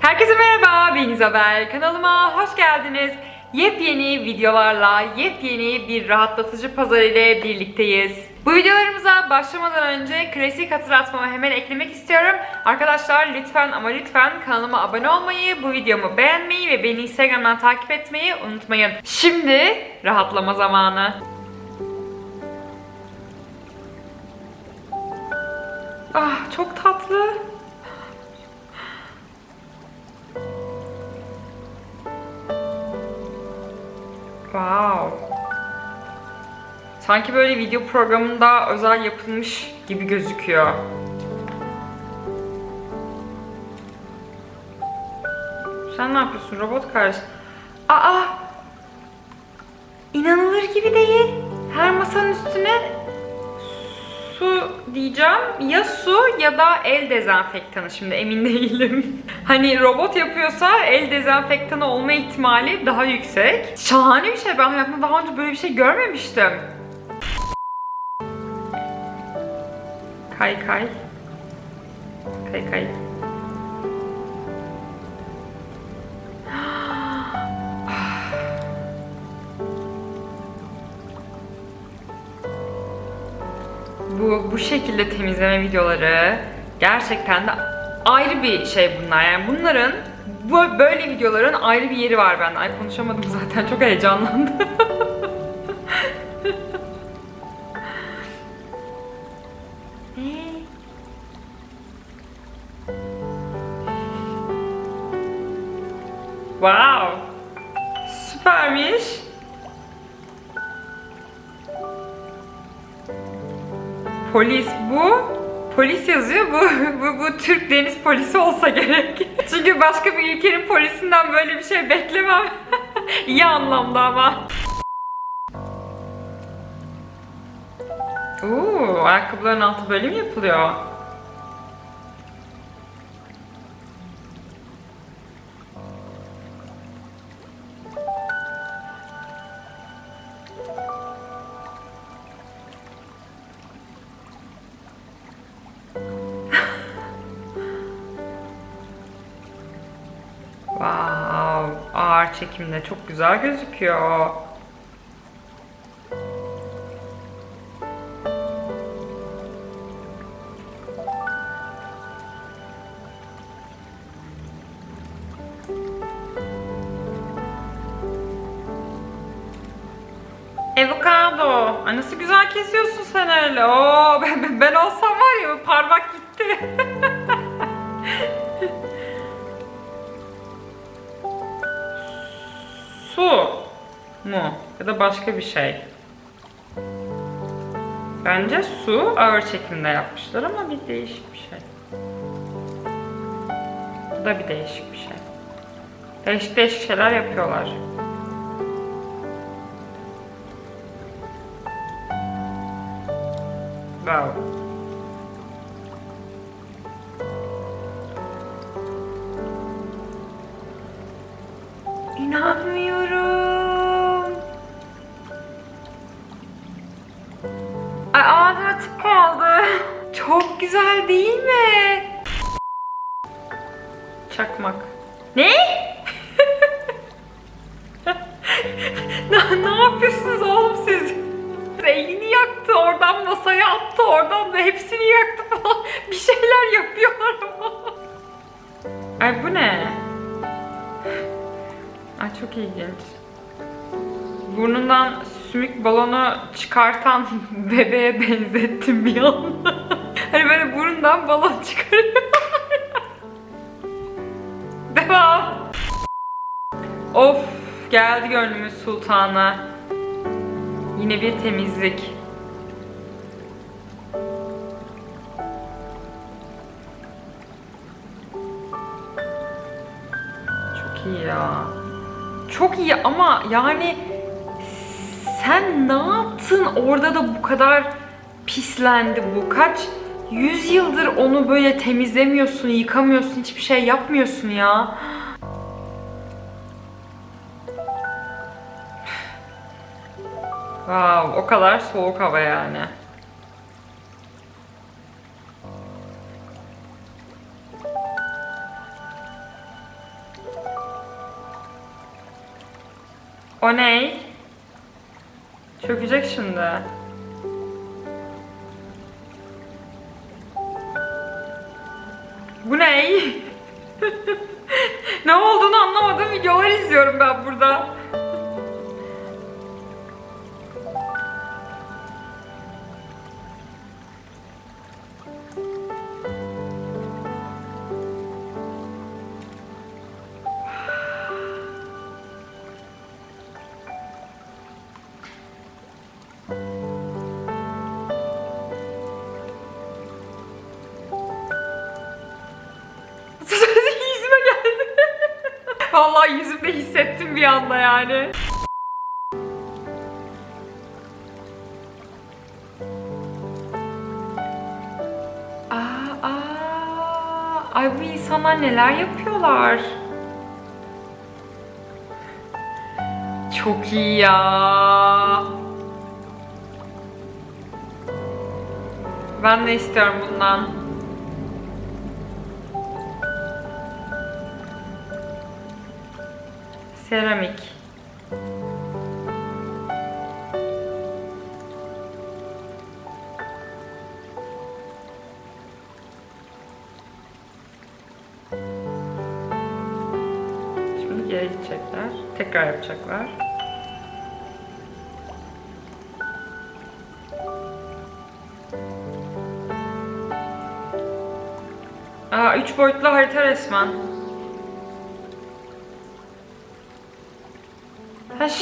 Herkese merhaba, ben İzabel. Kanalıma hoş geldiniz. Yepyeni videolarla, yepyeni bir rahatlatıcı pazar ile birlikteyiz. Bu videolarımıza başlamadan önce klasik hatırlatmamı hemen eklemek istiyorum. Arkadaşlar lütfen ama lütfen kanalıma abone olmayı, bu videomu beğenmeyi ve beni Instagram'dan takip etmeyi unutmayın. Şimdi rahatlama zamanı. Ah çok tatlı. Sanki böyle video programında özel yapılmış gibi gözüküyor. Sen ne yapıyorsun robot kardeş? Aa! İnanılır gibi değil. Her masanın üstüne su diyeceğim. Ya su ya da el dezenfektanı şimdi emin değilim. hani robot yapıyorsa el dezenfektanı olma ihtimali daha yüksek. Şahane bir şey. Ben hayatımda daha önce böyle bir şey görmemiştim. Kay kay. Kay kay. bu bu şekilde temizleme videoları gerçekten de ayrı bir şey bunlar. Yani bunların bu böyle videoların ayrı bir yeri var bende. Ay konuşamadım zaten çok heyecanlandım. wow. Süpermiş. Polis bu. Polis yazıyor. Bu, bu, bu Türk deniz polisi olsa gerek. Çünkü başka bir ülkenin polisinden böyle bir şey beklemem. İyi anlamda ama. Oo, ayakkabıların altı böyle mi yapılıyor? Ağır çekimde çok güzel gözüküyor. Avokado. Ay nasıl güzel kesiyorsun sen öyle. Oo, ben, ben olsam var ya parmak gitti. mu? Ya da başka bir şey. Bence su ağır çekimde yapmışlar ama bir değişik bir şey. Bu da bir değişik bir şey. Değişik değişik şeyler yapıyorlar. Wow. İnanmıyorum. Çakmak. Ne? ne, ne yapıyorsunuz oğlum siz? Elini yaktı, oradan masaya attı, oradan da hepsini yaktı falan. Bir şeyler yapıyorlar ama. Ay bu ne? Ay çok ilginç. Burnundan sümük balonu çıkartan bebeğe benzettim bir anda. hani böyle burundan balon çıkarıyor. Of geldi gönlümüz sultana. Yine bir temizlik. Çok iyi ya. Çok iyi ama yani sen ne yaptın orada da bu kadar pislendi bu. Kaç yüz yıldır onu böyle temizlemiyorsun, yıkamıyorsun, hiçbir şey yapmıyorsun ya. Wow, o kadar soğuk hava yani. O ne? Çökecek şimdi. Bu ne? ne olduğunu anlamadım. Videolar izliyorum ben burada. Vallahi yüzümde hissettim bir anda yani. Aa, aa. Ay bu insanlar neler yapıyorlar? Çok iyi ya. Ben de istiyorum bundan. Seramik. Şimdi geri gidecekler. Tekrar yapacaklar. Aa, üç boyutlu harita resmen.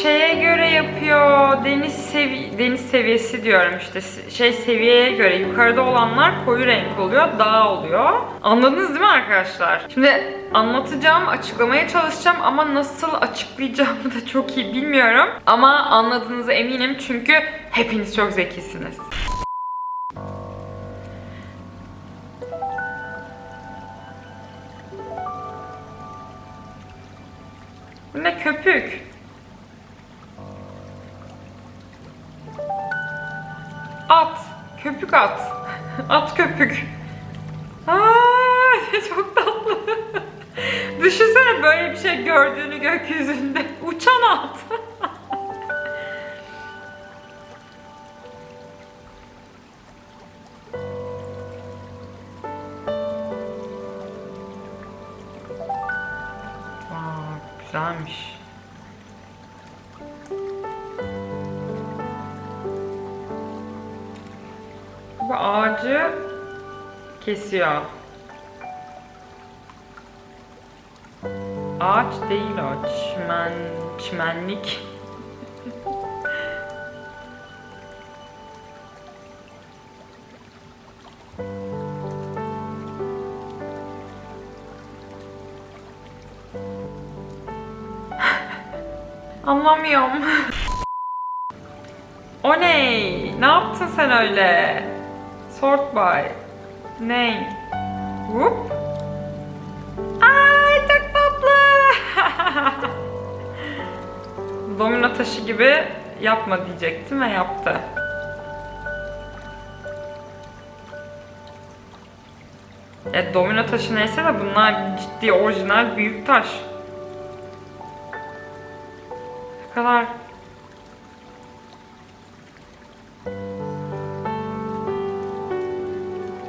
Şeye göre yapıyor. Deniz sevi deniz seviyesi diyorum işte. Şey seviyeye göre yukarıda olanlar koyu renk oluyor, dağ oluyor. Anladınız değil mi arkadaşlar? Şimdi anlatacağım, açıklamaya çalışacağım ama nasıl açıklayacağımı da çok iyi bilmiyorum. Ama anladığınıza eminim çünkü hepiniz çok zekisiniz. Köpük at. At köpük. Aa, çok tatlı. Düşünsene böyle bir şey gördüğünü gökyüzünde. Uçan at. Aa, güzelmiş. Bu ağacı kesiyor. Ağaç değil o, çimen, çimenlik. Anlamıyorum. o ne? Ne yaptın sen öyle? Sort by. Name. Whoop. Ay çok tatlı. Domino taşı gibi yapma diyecektim ve yaptı. E, domino taşı neyse de bunlar ciddi orijinal büyük taş. Ne kadar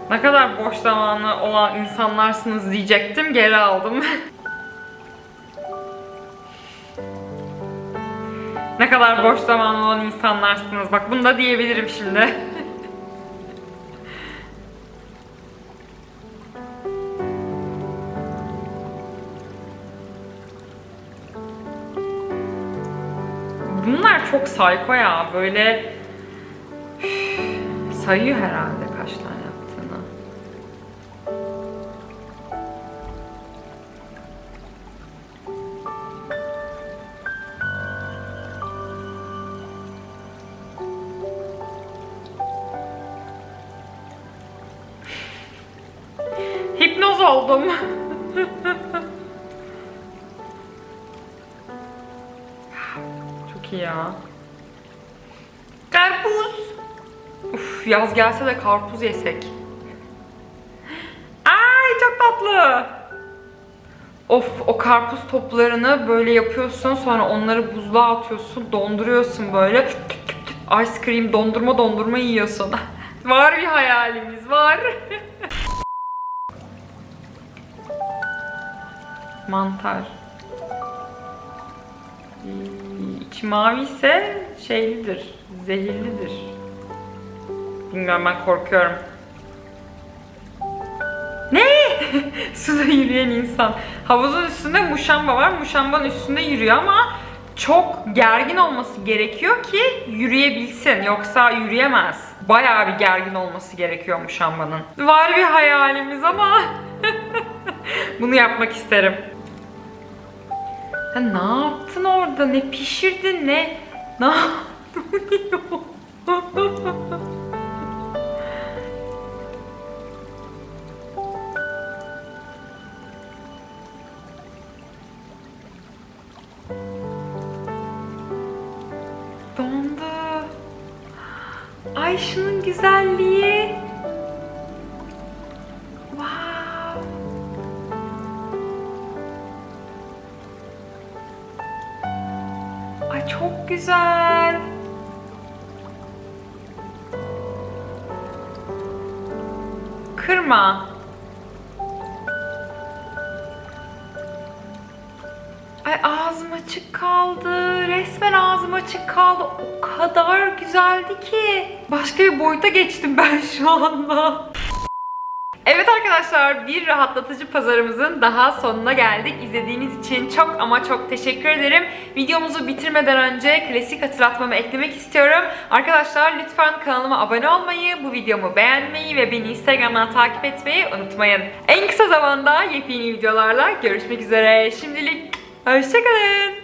Ne kadar boş zamanı olan insanlarsınız diyecektim, geri aldım. ne kadar boş zamanı olan insanlarsınız. Bak bunu da diyebilirim şimdi. Bunlar çok sayko ya. Böyle sayıyor herhalde Hipnoz oldum. Çok iyi ya. Karpuz. Uf, yaz gelse de karpuz yesek. Ay çok tatlı. Of o karpuz toplarını böyle yapıyorsun sonra onları buzluğa atıyorsun donduruyorsun böyle ice cream dondurma dondurma yiyorsun. var bir hayalimiz var. Mantar. İçi mavi ise şeylidir, zehirlidir. Bilmiyorum ben korkuyorum. Ne? Suda yürüyen insan. Havuzun üstünde muşamba var. Muşambanın üstünde yürüyor ama çok gergin olması gerekiyor ki yürüyebilsin. Yoksa yürüyemez. Bayağı bir gergin olması gerekiyor muşambanın. Var bir hayalimiz ama bunu yapmak isterim. Ya ne yaptın orada? Ne pişirdin? Ne? Ne yaptın? Çok güzel. Kırma. Ay ağzım açık kaldı. Resmen ağzım açık kaldı. O kadar güzeldi ki. Başka bir boyuta geçtim ben şu anda. Evet arkadaşlar bir rahatlatıcı pazarımızın daha sonuna geldik. İzlediğiniz için çok ama çok teşekkür ederim. Videomuzu bitirmeden önce klasik hatırlatmamı eklemek istiyorum. Arkadaşlar lütfen kanalıma abone olmayı, bu videomu beğenmeyi ve beni Instagram'dan takip etmeyi unutmayın. En kısa zamanda yepyeni videolarla görüşmek üzere. Şimdilik hoşçakalın.